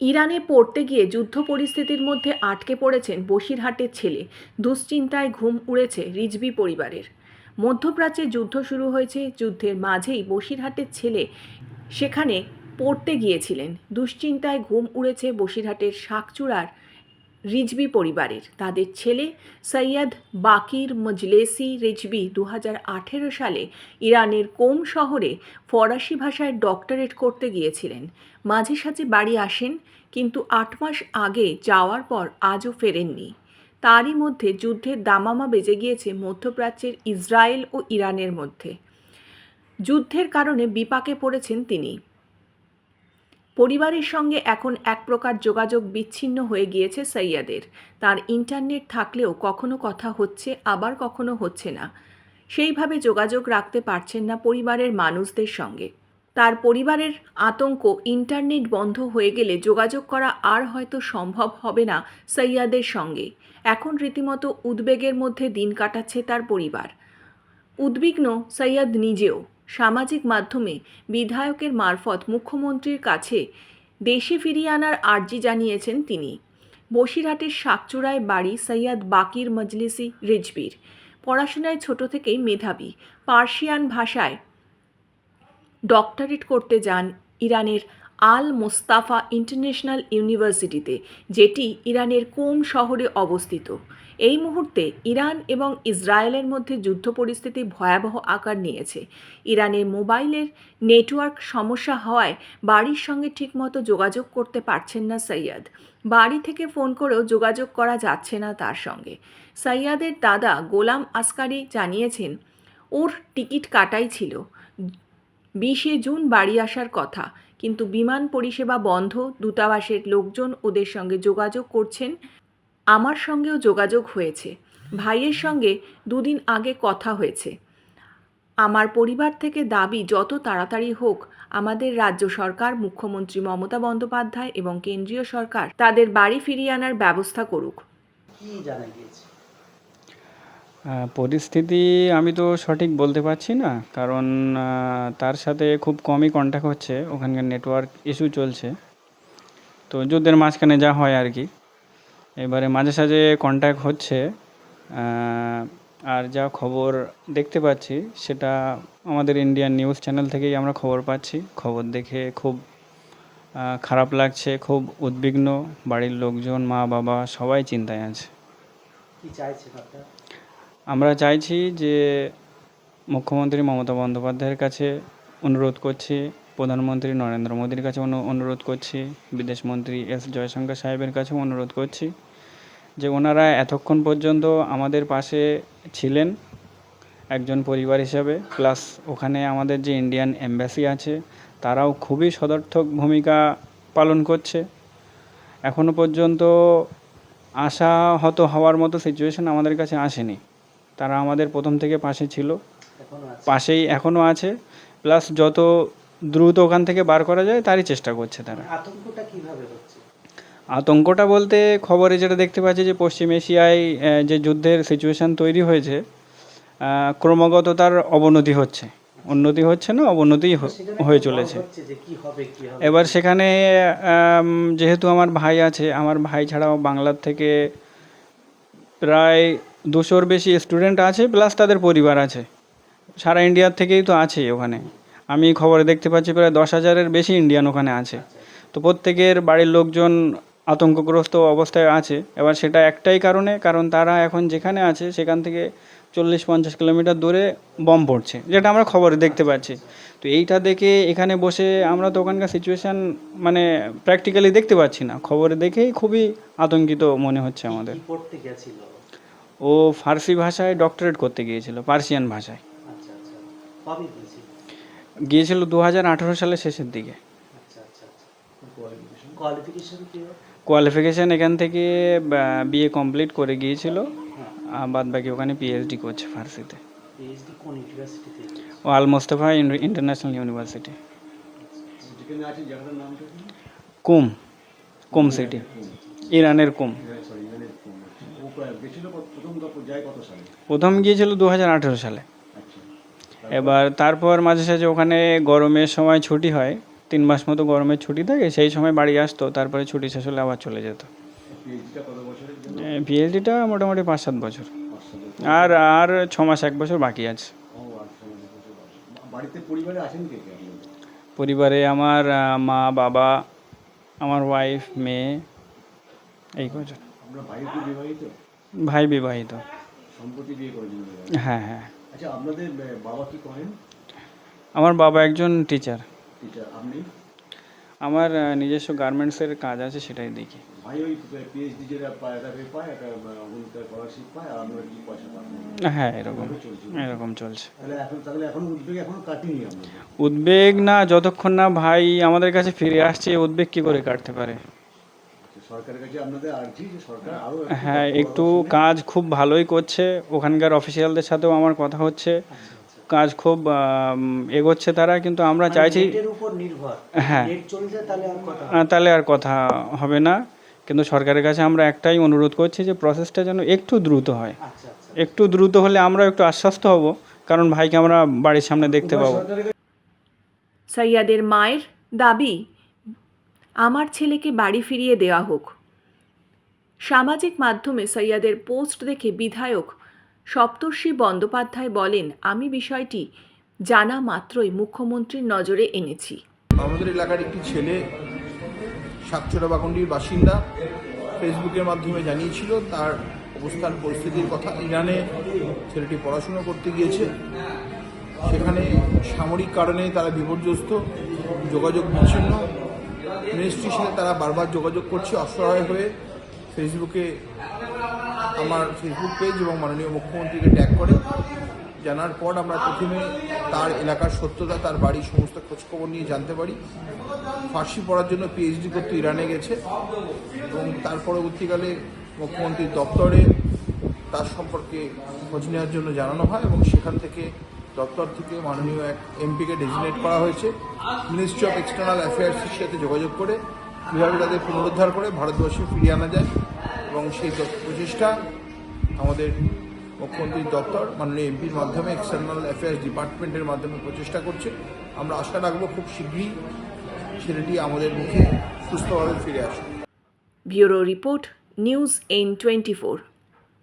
ইরানে পড়তে গিয়ে যুদ্ধ পরিস্থিতির মধ্যে আটকে পড়েছেন বসিরহাটের ছেলে। দুশ্চিন্তায় ঘুম উড়েছে রিজবি পরিবারের। মধ্যপ্রাচ্যে যুদ্ধ শুরু হয়েছে, যুদ্ধের মাঝেই বসিরহাটের ছেলে সেখানে পড়তে গিয়েছিলেন। দুশ্চিন্তায় ঘুম উড়েছে বসিরহাটের শাকচূড়ার রিজবি পরিবারের। তাদের ছেলে সৈয়দ বাকির মজলেসি রিজবি দু হাজার আঠেরো সালে ইরানের কোম শহরে ফরাসি ভাষায় ডক্টরেট করতে গিয়েছিলেন। মাঝে সাঝে বাড়ি আসেন, কিন্তু আট মাস আগে যাওয়ার পর আজও ফেরেননি। তারই মধ্যে যুদ্ধের দামামা বেজে গিয়েছে মধ্যপ্রাচ্যের ইসরায়েল ও ইরানের মধ্যে। যুদ্ধের কারণে বিপাকে পড়েছেন তিনি। পরিবারের সঙ্গে এখন এক প্রকার যোগাযোগ বিচ্ছিন্ন হয়ে গিয়েছে সৈয়দের। তার ইন্টারনেট থাকলেও কখনো কথা হচ্ছে, আবার কখনো হচ্ছে না। সেইভাবে যোগাযোগ রাখতে পারছেন না পরিবারের মানুষদের সঙ্গে। তার পরিবারের আতঙ্ক ইন্টারনেট বন্ধ হয়ে গেলে যোগাযোগ করা আর হয়তো সম্ভব হবে না সৈয়াদের সঙ্গে। এখন রীতিমতো উদ্বেগের মধ্যে দিন কাটাচ্ছে তার পরিবার। উদ্বিগ্ন সৈয়দ নিজেও। সামাজিক মাধ্যমে বিধায়কের মারফত মুখ্যমন্ত্রীর কাছে দেশে ফিরিয়ে আনার আর্জি জানিয়েছেন তিনি। বসিরহাটের শাকচূড়ায় বাড়ি সৈয়দ বাকির মজলিসি রিজবির পড়াশোনায় ছোট থেকেই মেধাবী। পার্সিয়ান ভাষায় ডক্টরেট করতে যান ইরানের আল মোস্তাফা ইন্টারন্যাশনাল ইউনিভার্সিটিতে, যেটি ইরানের কোম শহরে অবস্থিত। এই মুহূর্তে ইরান এবং ইসরায়েলের মধ্যে যুদ্ধ পরিস্থিতি ভয়াবহ আকার নিয়েছে। ইরানের মোবাইলের নেটওয়ার্ক সমস্যা হওয়ায় বাড়ির সঙ্গে ঠিকমতো যোগাযোগ করতে পারছেন না সৈয়দ। বাড়ি থেকে ফোন করেও যোগাযোগ করা যাচ্ছে না তার সঙ্গে। সৈয়দের দাদা গোলাম আসকারি জানিয়েছেন, ওর টিকিট কাটাই ছিল। বিশে জুন বাড়ি আসার কথা, কিন্তু বিমান পরিষেবা বন্ধ। দূতাবাসের লোকজন ওদের সঙ্গে যোগাযোগ করছেন। আমার সঙ্গেও যোগাযোগ হয়েছে। ভাইয়ের সঙ্গে দুদিন আগে কথা হয়েছে। আমার পরিবার থেকে দাবি যত তাড়াতাড়ি হোক আমাদের রাজ্য সরকার মুখ্যমন্ত্রী মমতা বন্দ্যোপাধ্যায় এবং কেন্দ্রীয় সরকার তাদের বাড়ি ফিরিয়ে আনার ব্যবস্থা করুক। কি জানা গিয়েছে? আহ, পরিস্থিতি আমি তো সঠিক বলতে পারছি না কারণ তার সাথে খুব কমই কন্ট্যাক্ট হচ্ছে। ওখানকার নেটওয়ার্ক ইস্যু চলছে। তো যুদ্ধের মাঝখানে যা হয় আর কি। এবারে মাঝে সাঝে কন্ট্যাক্ট হচ্ছে আর যা খবর দেখতে পাচ্ছি সেটা আমাদের ইন্ডিয়ান নিউজ চ্যানেল থেকেই আমরা খবর পাচ্ছি। খবর দেখে খুব খারাপ লাগছে খুব উদ্বিগ্ন। বাড়ির লোকজন মা বাবা সবাই চিন্তায় আছে। কি আমরা চাইছি যে মুখ্যমন্ত্রী মমতা বন্দ্যোপাধ্যায়ের কাছে অনুরোধ করছি প্রধানমন্ত্রী নরেন্দ্র মোদীর কাছে অনু- অনুরোধ করছি বিদেশমন্ত্রী এস জয়শঙ্কর সাহেবের কাছেও অনুরোধ করছি যে ওনারা এতক্ষণ পর্যন্ত আমাদের পাশে ছিলেন একজন পরিবার হিসাবে প্লাস ওখানে আমাদের যে ইন্ডিয়ান এম্বাসি আছে তারাও খুবই সদর্থক ভূমিকা পালন করছে। এখনও পর্যন্ত আশা হত হওয়ার মতো সিচুয়েশন আমাদের কাছে আসেনি। তারা আমাদের প্রথম থেকে পাশে ছিল পাশেই এখনও আছে প্লাস যত দ্রুত ওখান থেকে বার করা যায় তারই চেষ্টা করছে তারা। আতঙ্কটা কীভাবে হচ্ছে? আতঙ্কটা বলতে খবরে যেটা দেখতে পাচ্ছি যে পশ্চিম এশিয়ায় যে যুদ্ধের সিচুয়েশন তৈরি হয়েছে ক্রমাগত তার অবনতি হচ্ছে। উন্নতি হচ্ছে না অবনতি হয়ে চলেছে। এবার সেখানে যেহেতু আমার ভাই আছে আমার ভাই ছাড়াও বাংলার থেকে প্রায় দুশোর বেশি স্টুডেন্ট আছে প্লাস তাদের পরিবার আছে। সারা ইন্ডিয়ার থেকেই তো আছে ওখানে। আমি খবরে দেখতে পাচ্ছি প্রায় দশ হাজারের বেশি ইন্ডিয়ান ওখানে আছে। তো প্রত্যেকের বাড়ির লোকজন আতঙ্কগ্রস্ত অবস্থায় আছে। এবার সেটা একটাই কারণে কারণ তারা এখন যেখানে আছে সেখান থেকে চল্লিশ পঞ্চাশ কিলোমিটার দূরে বম পড়ছে যেটা আমরা খবরে দেখতে পাচ্ছি। তো এইটা দেখে এখানে বসে আমরা তো ওখানকার সিচুয়েশান মানে প্র্যাকটিক্যালি দেখতে পাচ্ছি না। খবরে দেখেই খুবই আতঙ্কিত মনে হচ্ছে আমাদের। ও ফার্সি ভাষায় ডক্টরেট করতে গিয়েছিল পার্সিয়ান ভাষায়। আচ্ছা আচ্ছা। গিয়েছিল দু হাজার আঠেরো সালের শেষের দিকে। আচ্ছা আচ্ছা আচ্ছা কোয়ালিফিকেশন কোয়ালিফিকেশান এখান থেকে বিএ কমপ্লিট করে গিয়েছিল। হ্যাঁ। বাদ বাকি ওখানে পিএইচডি করছে ফার্সিতে পিএইচডি কোন ইউনিভার্সিটি ও Al Mustafa International University Qom. Qom city ইরানের কুম। প্রথম গিয়েছিল দু হাজার আঠেরো সালে। এবার তারপর মাঝে সাঝে ওখানে গরমের সময় ছুটি হয় তিন মাস মতো গরমের ছুটি থাকে সেই সময় বাড়ি আসতো তারপরে ছুটি শেষ হলে আবার চলে যেত। পিএইচডিটা মোটামুটি পাঁচ সাত বছর। আর আর ছ মাস এক বছর বাকি আছে। আচ্ছা পরিবারে আমার মা বাবা আমার ওয়াইফ মেয়ে এই কজন। ভাই বিবাহিত। হ্যাঁ হ্যাঁ। আচ্ছা আপনাদের বাবা কি করেন? আমার বাবা একজন টিচার টিচার আপনি? আমার নিজস্ব গার্মেন্টসের কাজ আছে সেটাই দেখি। ভাই ওই পিএইচডি যেটা পায় একটা পায় একটা স্কলারশিপ পায় আর আপনারা কি পয়সা পান হ্যাঁ এরকম। এরকম চলছে। তাহলে এখন তাহলে এখন উদ্বেগ এখনও কাটিনি উদ্বেগ না যতক্ষণ না ভাই আমাদের কাছে ফিরে আসছে উদ্বেগ কি করে কাটতে পারে? হ্যাঁ একটু কাজ খুব ভালোই করছে। ওখানকার অফিসিয়ালদের সাথেও আমার কথা হচ্ছে। কাজ খুব এগোচ্ছে তারা কিন্তু আমরা চাইছি উপর নির্ভর। হ্যাঁ। তাহলে আর কথা আহ, তাহলে আর কথা হবে না। কিন্তু সরকারের কাছে আমরা একটাই অনুরোধ করছি যে প্রসেসটা যেন একটু দ্রুত হয়। আচ্ছা আচ্ছা। একটু দ্রুত হলে আমরা একটু আশ্বস্ত হব কারণ ভাইকে আমরা বাড়ির সামনে দেখতে পাবো। সৈয়াদের মায়ের দাবি আমার ছেলেকে বাড়ি ফিরিয়ে দেওয়া হোক। সামাজিক মাধ্যমে সৈয়াদের পোস্ট দেখে বিধায়ক সপ্তর্ষি বন্দ্যোপাধ্যায় বলেন, আমি বিষয়টি জানা মাত্রই মুখ্যমন্ত্রীর নজরে এনেছি। আমাদের এলাকার একটি ছেলে সাতছড়া বাকুন্ডির বাসিন্দা, ফেসবুকের মাধ্যমে জানিয়েছিল তার অবস্থান, পরিস্থিতির কথা। ইরানে ছেলেটি পড়াশুনো করতে গিয়েছে। সেখানে সামরিক কারণে তারা বিপর্যস্ত, যোগাযোগ বিচ্ছিন্ন। মিনিস্ট্রির সাথে তারা বারবার যোগাযোগ করছে, অসহায় হয়ে ফেসবুকে আমার ফেসবুক পেজ এবং মাননীয় মুখ্যমন্ত্রীকে ট্যাগ করে। জানার পর আমরা প্রথমে তার এলাকার সত্যতা, তার বাড়ির সমস্ত খোঁজখবর নিয়ে জানতে পারি। ফার্সি পড়ার জন্য পিএইচডি করতে ইরানে গেছে এবং তার পরবর্তীকালে মুখ্যমন্ত্রীর দপ্তরে তার সম্পর্কে খোঁজ নেওয়ার জন্য জানানো হয় এবং সেখান থেকে দপ্তর থেকে মাননীয় এক এমপিকে ডেজিনেট করা হয়েছে। মিনিস্ট্রি অফ এক্সটার্নাল অ্যাফেয়ার্সের সাথে যোগাযোগ করে, কীভাবে তাদের পুনরুদ্ধার করে ভারতবর্ষে ফিরিয়ে আনা যায় এবং সেই প্রচেষ্টা আমাদের মুখ্যমন্ত্রীর দপ্তর, মাননীয় এমপির মাধ্যমে এক্সটার্নাল অ্যাফেয়ার্স ডিপার্টমেন্টের মাধ্যমে প্রচেষ্টা করছে। আমরা আশা রাখব খুব শীঘ্রই ছেলেটি আমাদের মুখে সুস্থভাবে ফিরে আসবে bureau report news in twenty four.